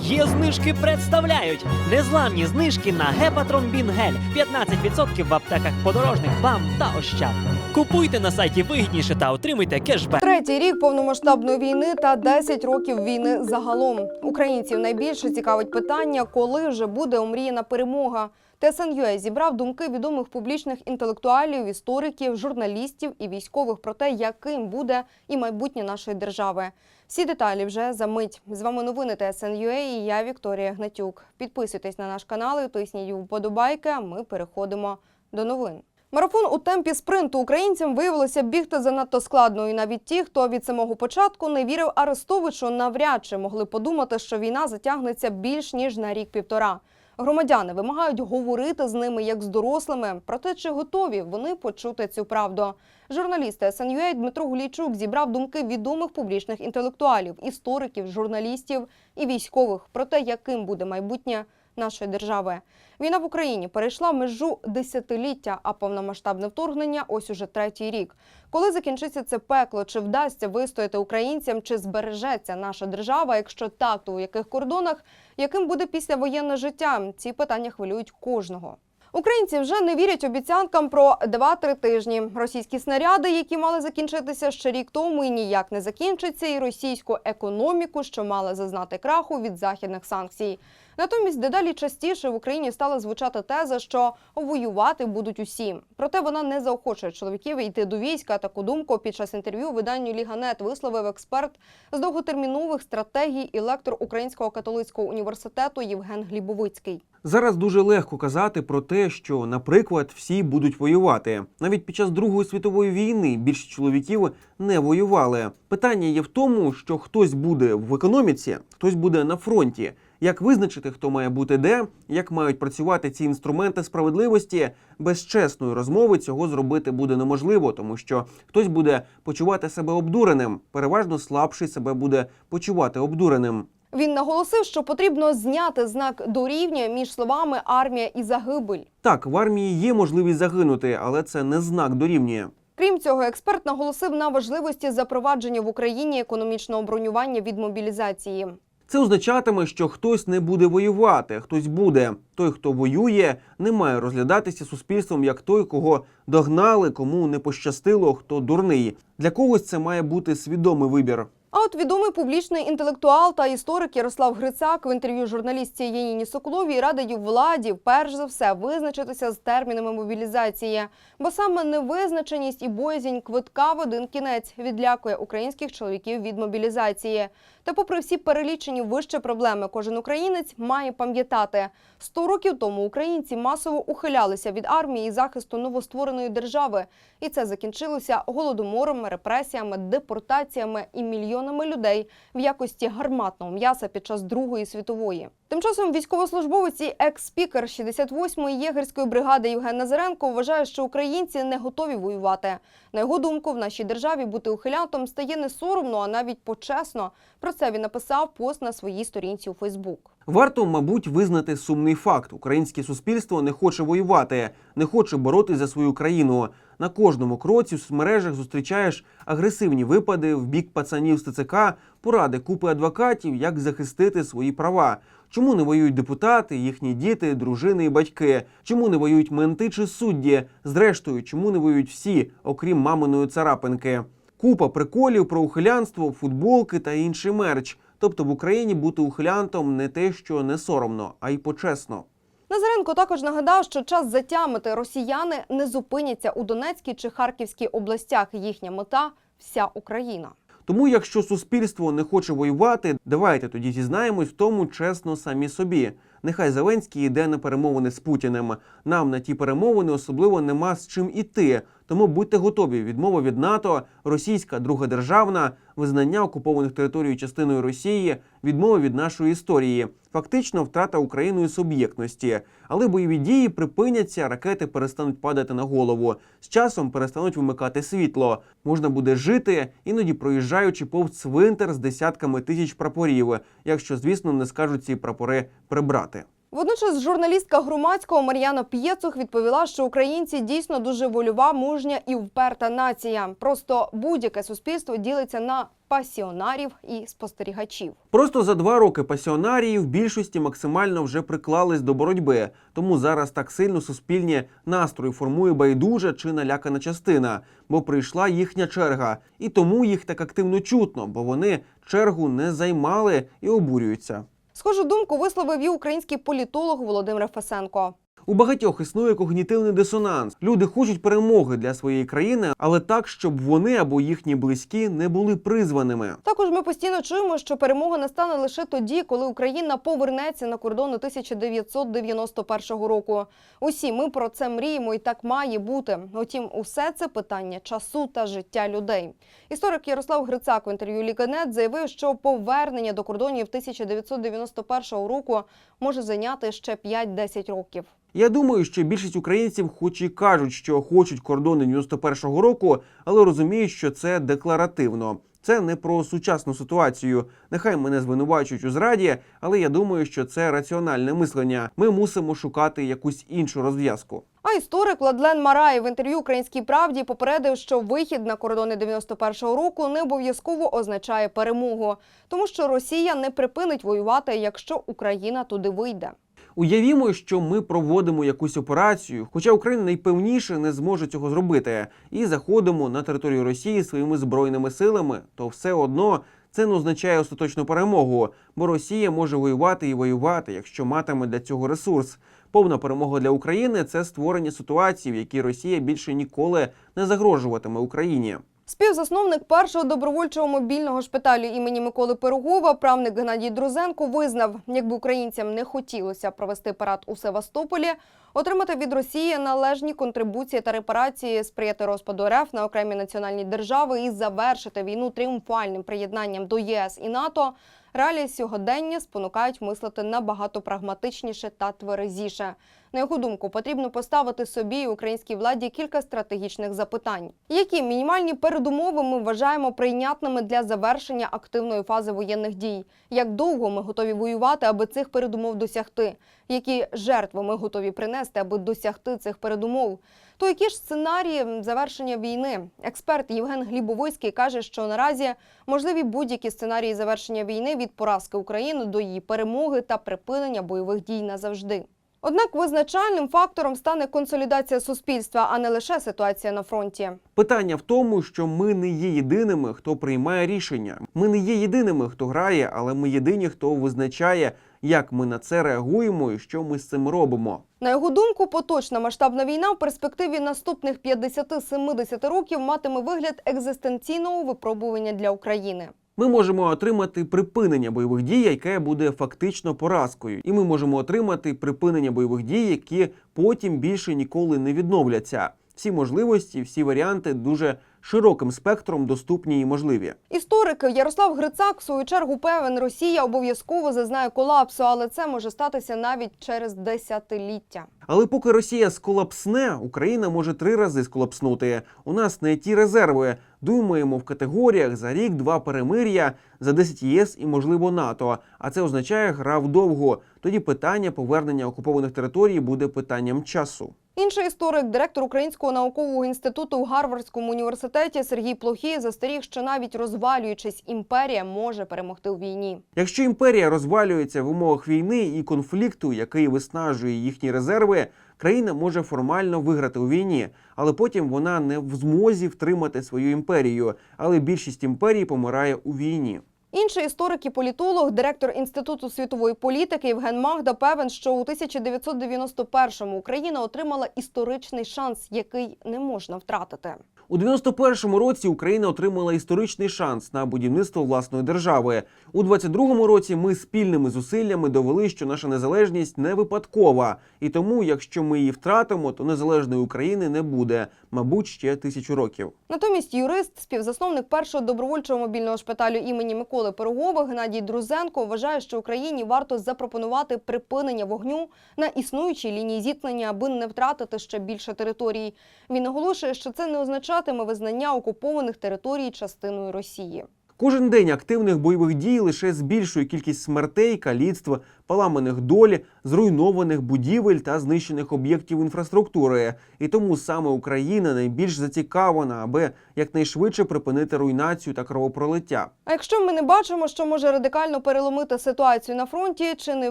Є знижки представляють незламні знижки на гепатромбін гель 15% в аптеках подорожних бам та ощад. Купуйте на сайті вигідніше та отримуйте кешбек. Третій рік повномасштабної війни та 10 років війни загалом. Українців найбільше цікавить питання, коли вже буде омріяна перемога. ТСНЮА зібрав думки відомих публічних інтелектуалів, істориків, журналістів і військових про те, яким буде і майбутнє нашої держави. Всі деталі вже за мить. З вами новини ТСНЮА і я Вікторія Гнатюк. Підписуйтесь на наш канал і тисніть вподобайки. А ми переходимо до новин. Марафон у темпі спринту українцям виявилося бігти занадто складно, і навіть ті, хто від самого початку не вірив Арестовичу, навряд чи могли подумати, що війна затягнеться більш ніж на рік-півтора. Громадяни вимагають говорити з ними як з дорослими. Проте чи готові вони почути цю правду? Журналіст СНЮА Дмитро Гулійчук зібрав думки відомих публічних інтелектуалів, істориків, журналістів і військових про те, яким буде майбутнє нашої держави. Війна в Україні перейшла межу десятиліття, а повномасштабне вторгнення ось уже третій рік. Коли закінчиться це пекло, чи вдасться вистояти українцям, чи збережеться наша держава? Якщо так, то у яких кордонах, яким буде післявоєнне життя? Ці питання хвилюють кожного. Українці вже не вірять обіцянкам про 2-3 тижні. Російські снаряди, які мали закінчитися ще рік тому, і ніяк не закінчаться, і російську економіку, що мала зазнати краху від західних санкцій. Натомість дедалі частіше в Україні стала звучати теза, що воювати будуть усі. Проте вона не заохочує чоловіків йти до війська. Таку думку під час інтерв'ю виданню Ліганет висловив експерт з довготермінових стратегій і лектор Українського католицького університету Євген Глібовицький. Зараз дуже легко казати про те, що, наприклад, всі будуть воювати. Навіть під час Другої світової війни більшість чоловіків не воювали. Питання є в тому, що хтось буде в економіці, хтось буде на фронті. Як визначити, хто має бути де, як мають працювати ці інструменти справедливості, без чесної розмови цього зробити буде неможливо, тому що хтось буде почувати себе обдуреним, переважно слабший себе буде почувати обдуреним. Він наголосив, що потрібно зняти знак дорівнює між словами армія і загибель. Так, в армії є можливість загинути, але це не знак дорівнює. Крім цього, експерт наголосив на важливості запровадження в Україні економічного бронювання від мобілізації. Це означатиме, що хтось не буде воювати, хтось буде. Той, хто воює, не має розглядатися суспільством як той, кого догнали, кому не пощастило, хто дурний. Для когось це має бути свідомий вибір. А от відомий публічний інтелектуал та історик Ярослав Грицак в інтерв'ю журналістці Яніні Соколовій радить владі перш за все визначитися з термінами мобілізації, бо саме невизначеність і боязнь квитка в один кінець відлякує українських чоловіків від мобілізації. Та, попри всі перелічені вище проблеми, кожен українець має пам'ятати, 100 років тому українці масово ухилялися від армії і захисту новоствореної держави, і це закінчилося голодомором, репресіями, депортаціями і мільйонами людей в якості гарматного м'яса під час Другої світової. Тим часом військовослужбовець і екс-спікер 68-ї єгерської бригади Євген Назаренко вважає, що українці не готові воювати. На його думку, в нашій державі бути ухилянтом стає не соромно, а навіть почесно. Про це він написав пост на своїй сторінці у Фейсбук. Варто, мабуть, визнати сумний факт: українське суспільство не хоче воювати, не хоче боротись за свою країну. На кожному кроці в соцмережах зустрічаєш агресивні випади в бік пацанів з ТЦК, поради купи адвокатів, як захистити свої права. Чому не воюють депутати, їхні діти, дружини і батьки? Чому не воюють менти чи судді? Зрештою, чому не воюють всі, окрім маминої царапинки? Купа приколів про ухилянство, футболки та інший мерч. Тобто в Україні бути ухилянтом не те, що не соромно, а й почесно. Назаренко також нагадав, що час затямити росіяни не зупиняться у Донецькій чи Харківській областях. Їхня мета вся Україна. Тому, якщо суспільство не хоче воювати, давайте тоді зізнаємось в тому чесно самі собі. Нехай Зеленський йде на перемовини з Путіним. Нам на ті перемовини особливо нема з чим іти. Тому будьте готові. Відмова від НАТО, російська друга державна, визнання окупованих територій частиною Росії, відмова від нашої історії. Фактично втрата Україною суб'єктності. Але бойові дії припиняться, ракети перестануть падати на голову. З часом перестануть вимикати світло. Можна буде жити, іноді проїжджаючи повз цвинтар з десятками тисяч прапорів, якщо, звісно, не скажуть ці прапори прибрати. Водночас журналістка громадського Мар'яна П'єцух відповіла, що українці дійсно дуже вольова, мужня і вперта нація. Просто будь-яке суспільство ділиться на пасіонарів і спостерігачів. Просто за два роки пасіонарії в більшості максимально вже приклались до боротьби, тому зараз так сильно суспільні настрої формує байдужа чи налякана частина, бо прийшла їхня черга, і тому їх так активно чутно, бо вони чергу не займали і обурюються. Схожу думку висловив і український політолог Володимир Фесенко. У багатьох існує когнітивний дисонанс. Люди хочуть перемоги для своєї країни, але так, щоб вони або їхні близькі не були призваними. Також ми постійно чуємо, що перемога настане лише тоді, коли Україна повернеться на кордони 1991 року. Усі ми про це мріємо, і так має бути. Утім, усе це питання часу та життя людей. Історик Ярослав Грицак в інтерв'ю Ліканет заявив, що повернення до кордонів 1991 року може зайняти ще 5-10 років. Я думаю, що більшість українців, хоч і кажуть, що хочуть кордони 91-го року, але розуміють, що це декларативно. Це не про сучасну ситуацію. Нехай мене звинувачують у зраді, але я думаю, що це раціональне мислення. Ми мусимо шукати якусь іншу розв'язку. А історик Владлен Марай в інтерв'ю Українській правді попередив, що вихід на кордони 91-го року не обов'язково означає перемогу, тому що Росія не припинить воювати, якщо Україна туди вийде. Уявімо, що ми проводимо якусь операцію, хоча Україна найпевніше не зможе цього зробити, і заходимо на територію Росії своїми збройними силами, то все одно це не означає остаточну перемогу, бо Росія може воювати і воювати, якщо матиме для цього ресурс. Повна перемога для України це створення ситуації, в якій Росія більше ніколи не загрожуватиме Україні. Співзасновник першого добровольчого мобільного шпиталю імені Миколи Пирогова, правник Геннадій Друзенко, визнав, якби українцям не хотілося провести парад у Севастополі, отримати від Росії належні контрибуції та репарації, сприяти розпаду РФ на окремі національні держави і завершити війну тріумфальним приєднанням до ЄС і НАТО. Реалії сьогодення спонукають мислити набагато прагматичніше та тверезіше. На його думку, потрібно поставити собі і українській владі кілька стратегічних запитань. Які мінімальні передумови ми вважаємо прийнятними для завершення активної фази воєнних дій? Як довго ми готові воювати, аби цих передумов досягти? Які жертви ми готові принести, аби досягти цих передумов? То які ж сценарії завершення війни? Експерт Євген Глібовойський каже, що наразі можливі будь-які сценарії завершення війни від поразки України до її перемоги та припинення бойових дій назавжди. Однак визначальним фактором стане консолідація суспільства, а не лише ситуація на фронті. Питання в тому, що ми не є єдиними, хто приймає рішення. Ми не є єдиними, хто грає, але ми єдині, хто визначає, як ми на це реагуємо і що ми з цим робимо. На його думку, поточна масштабна війна в перспективі наступних 50-70 років матиме вигляд екзистенційного випробування для України. Ми можемо отримати припинення бойових дій, яке буде фактично поразкою, і ми можемо отримати припинення бойових дій, які потім більше ніколи не відновляться. Всі можливості, всі варіанти дуже широким спектром доступні і можливі. Історик Ярослав Грицак в свою чергу певен, Росія обов'язково зазнає колапсу, але це може статися навіть через десятиліття. Але поки Росія сколапсне, Україна може три рази сколапснути. У нас не ті резерви. Думаємо в категоріях за рік-два перемир'я, за 10 ЄС і, можливо, НАТО. А це означає гра вдовго. Тоді питання повернення окупованих територій буде питанням часу. Інший історик, директор Українського наукового інституту в Гарвардському університеті Сергій Плохій застеріг, що навіть розвалюючись, імперія може перемогти у війні. Якщо імперія розвалюється в умовах війни і конфлікту, який виснажує їхні резерви, країна може формально виграти у війні, але потім вона не в змозі втримати свою імперію. Але більшість імперій помирає у війні. Інший історик і політолог, директор Інституту світової політики Євген Магда певен, що у 1991-му Україна отримала історичний шанс, який не можна втратити. У 91-му році Україна отримала історичний шанс на будівництво власної держави. У 22-му році ми спільними зусиллями довели, що наша незалежність не випадкова, і тому, якщо ми її втратимо, то незалежної України не буде, мабуть, ще тисячу років. Натомість юрист, співзасновник першого добровольчого мобільного шпиталю імені Миколи Пирогова Геннадій Друзенко вважає, що Україні варто запропонувати припинення вогню на існуючій лінії зіткнення, аби не втратити ще більше територій. Він наголошує, що це не означатиме визнання окупованих територій частиною Росії. Кожен день активних бойових дій лише збільшує кількість смертей, каліцтв, поламаних доль, зруйнованих будівель та знищених об'єктів інфраструктури. І тому саме Україна найбільш зацікавлена, аби якнайшвидше припинити руйнацію та кровопролиття. А якщо ми не бачимо, що може радикально переломити ситуацію на фронті, чи не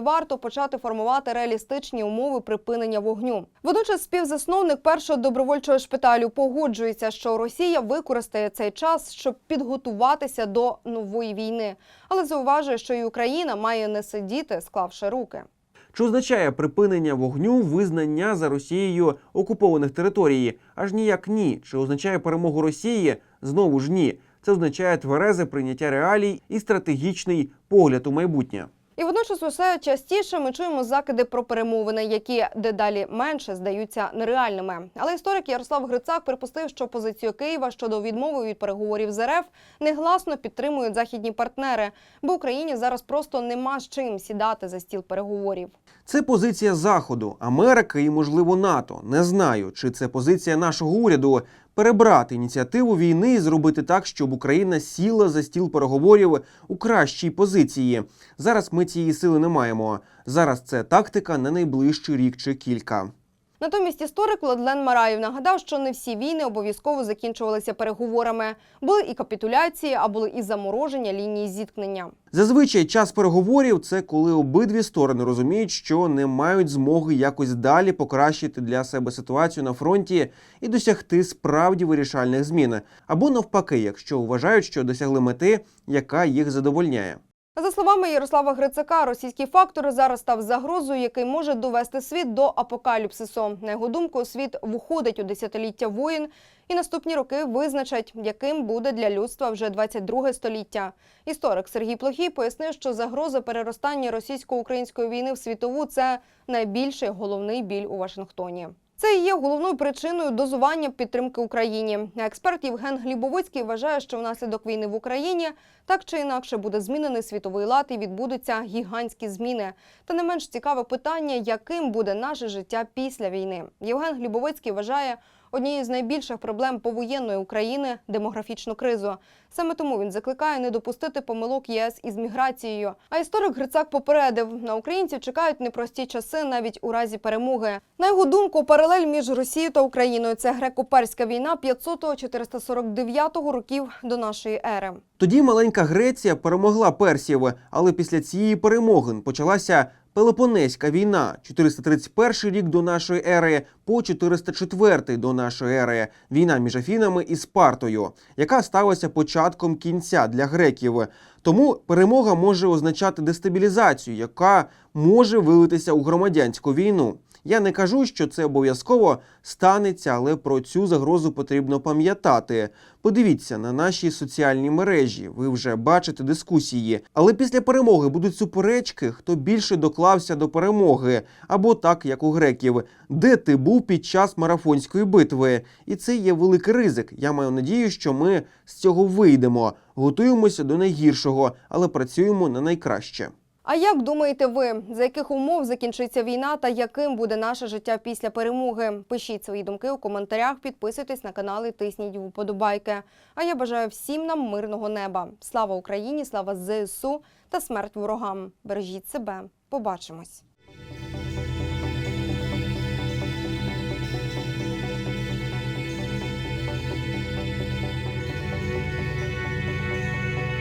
варто почати формувати реалістичні умови припинення вогню? Водночас співзасновник першого добровольчого шпиталю погоджується, що Росія використає цей час, щоб підготуватися до нової війни, але зауважує, що і Україна має не сидіти, склавши руки. Чи означає припинення вогню визнання за Росією окупованих територій? Аж ніяк ні. Чи означає перемогу Росії? Знову ж ні. Це означає тверезе прийняття реалій і стратегічний погляд у майбутнє. І водночас усе частіше ми чуємо закиди про перемовини, які дедалі менше здаються нереальними. Але історик Ярослав Грицак припустив, що позицію Києва щодо відмови від переговорів з РФ негласно підтримують західні партнери, бо Україні зараз просто нема з чим сідати за стіл переговорів. Це позиція Заходу, Америки і, можливо, НАТО. Не знаю, чи це позиція нашого уряду перебрати ініціативу війни і зробити так, щоб Україна сіла за стіл переговорів у кращій позиції. Зараз ми цієї сили не маємо. Зараз це тактика на найближчий рік чи кілька. Натомість історик Владлен Мараєв нагадав, що не всі війни обов'язково закінчувалися переговорами. Були і капітуляції, а були і замороження лінії зіткнення. Зазвичай час переговорів це коли обидві сторони розуміють, що не мають змоги якось далі покращити для себе ситуацію на фронті і досягти справді вирішальних змін, або навпаки, якщо вважають, що досягли мети, яка їх задовольняє. За словами Ярослава Грицака, російський фактор зараз став загрозою, який може довести світ до апокаліпсису. На його думку, світ виходить у десятиліття воїн, і наступні роки визначать, яким буде для людства вже 22 століття. Історик Сергій Плохій пояснив, що загроза переростання російсько-української війни в світову це найбільший головний біль у Вашингтоні. Це і є головною причиною дозування підтримки Україні. Експерт Євген Глібовицький вважає, що внаслідок війни в Україні так чи інакше буде змінений світовий лад і відбудуться гігантські зміни. Та не менш цікаве питання, яким буде наше життя після війни. Євген Глібовицький вважає однією з найбільших проблем повоєнної України демографічну кризу. Саме тому він закликає не допустити помилок ЄС із міграцією. А історик Грицак попередив, на українців чекають непрості часи навіть у разі перемоги. На його думку, паралель між Росією та Україною це греко-перська війна 500-449 років до нашої ери. Тоді маленька Греція перемогла персів, але після цієї перемоги почалася Пелопонезька війна, 431 рік до нашої ери по 404 до нашої ери. Війна між Афінами і Спартою, яка сталася початком кінця для греків. Тому перемога може означати дестабілізацію, яка може вилитися у громадянську війну. Я не кажу, що це обов'язково станеться, але про цю загрозу потрібно пам'ятати. Подивіться на наші соціальні мережі. Ви вже бачите дискусії. Але після перемоги будуть суперечки, хто більше доклався до перемоги, або так, як у греків, де ти був під час марафонської битви. І це є великий ризик. Я маю надію, що ми з цього вийдемо, готуємося до найгіршого, але працюємо на найкраще. А як думаєте ви, за яких умов закінчиться війна та яким буде наше життя після перемоги? Пишіть свої думки у коментарях, підписуйтесь на канал і тисніть вподобайки. А я бажаю всім нам мирного неба. Слава Україні, слава ЗСУ та смерть ворогам. Бережіть себе. Побачимось.